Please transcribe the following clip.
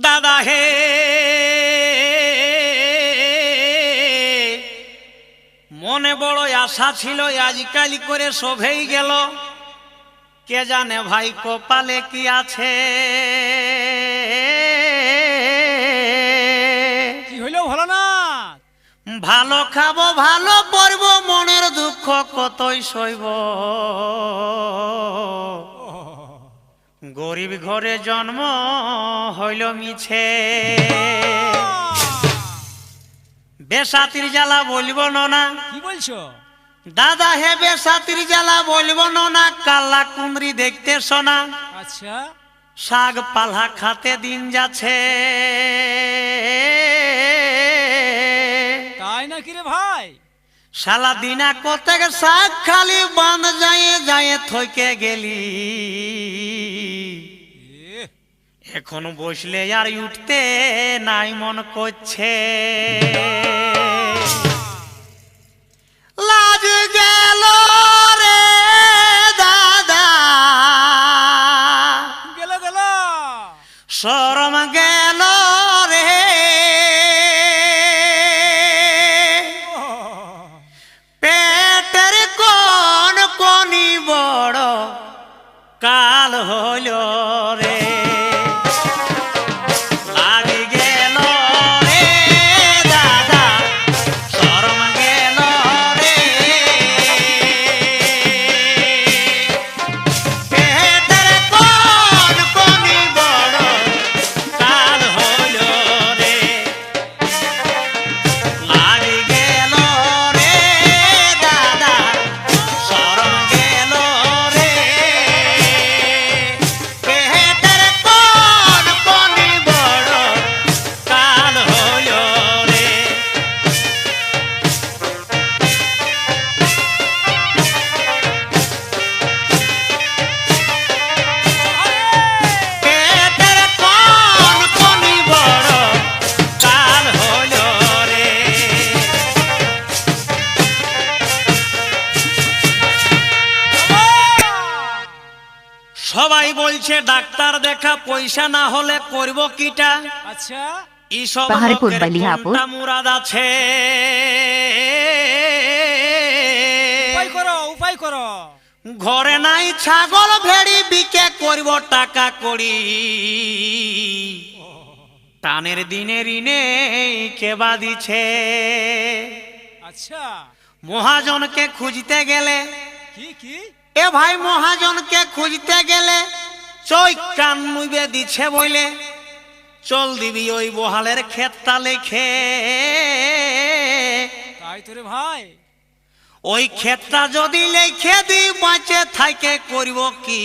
দাদা হে। মনে বড় আশা ছিল আজকাল করে সভেই গেল। কে জানে ভাই কপালে কি আছে। কি ভালো না ভালো খাব ভালো পড়ব মনের দুঃখ কতই সইব। গরিব ঘরে জন্ম হইল মিছে। বেসাতির জ্বালা বলব না কি বলছো? দাদা হে বেসাতির জ্বালা বলব না কাল্লা কুমরি দেখতে শোনা আচ্ছা। শাক পালা খাতে দিন যাচ্ছে। তাই নাকি রে ভাই? সালা দিনা কতেক শাক খালি বান যায় যায় থইকে গেলি। এখন বসলে আর উঠতে নাই মন করছে। লাজ গেল রে দাদা। গেল গেল। শরম গেল সবাই বলছে ডাক্তার দেখা পয়সা না হলে করব কিটা? আচ্ছা। এইসব পাহাড়পুর। মুরাদ আছে? উপায় করো উপায় করো। ঘরে নাই ছাগল ভেড়ি বিকে করব টাকা করি টানের দিনে ঋণে কেবা দিছে। আচ্ছা। মহাজনকে খুঁজতে গেলে কি কি? এ ভাই মহাজনকে খুঁজতে গেলে চই কান নুবে দিছে বইলে। চল দিবি ওই বহালের ক্ষেতটা লেখে। তাই তো রে ভাই। ওই ক্ষেতটা যদি লেখে দি বাঁচে থাকে করব কি?